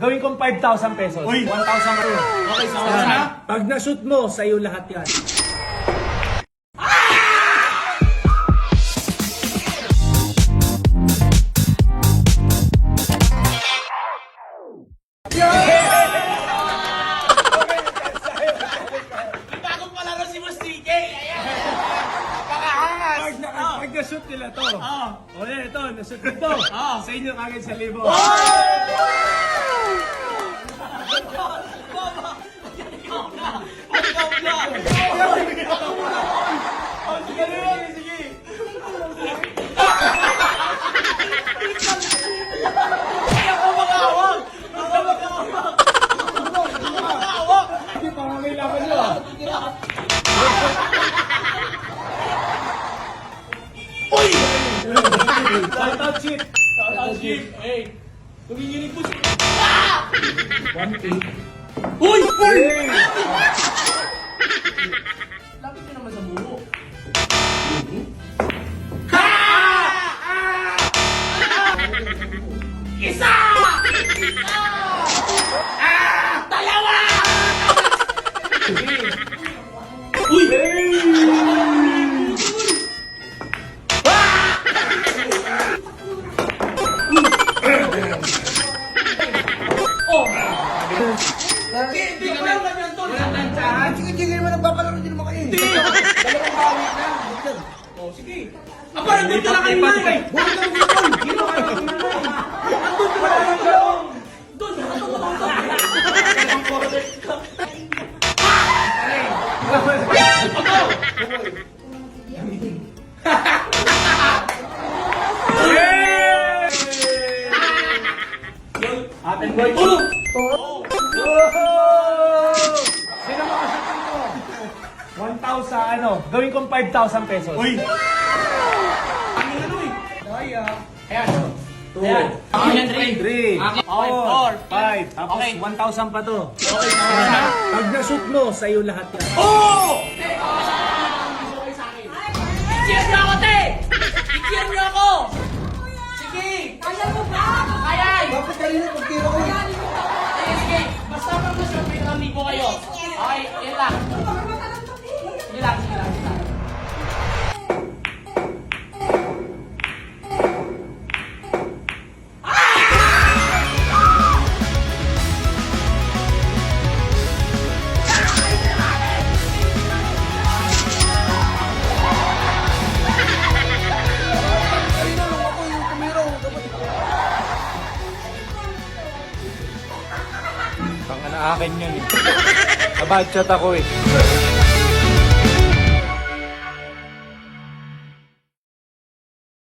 gawin kong 5,000 pesos. Uy! 1,000 pa rin. Okay, sa oras na? Pag na-shoot mo, sa'yo lahat yan. Bagong palaro si Boss TK. Ayan. Napakaangas. Pag, na, pag na-shoot nila to, Oo. o yan, ito, na-shoot nito, Oo. sa inyo kagad sa libo. Ikaw laban nyo. ah. Uy! Shout out. Tataas Jim. Hey. Tuminginig po si... 1K. Uy! Uy! Hey! Lapit ka naman sa buho. Isa! Uy! Oh! Hindi, ka lang ganyan to. Sige, sige naman nagpapalaro din naman kayo. Hindi! Dalawang bawi na. Oh, sige. Aba, nandun ka lang kanina ka ng Atin boy. Tulog! Sino makashoot nito? 1,000 ano, gawin kong 5,000 pesos. Uy! Ang ano eh. Kaya. Ayan. Ayan. Akin yan, Dre. 3, Okay, four, 5, tapos Okay. 1,000 pa to. Okay, oras na? Pag mo, sa'yo lahat yan. Oh! Pang akin yun eh. Nabadshot ako eh.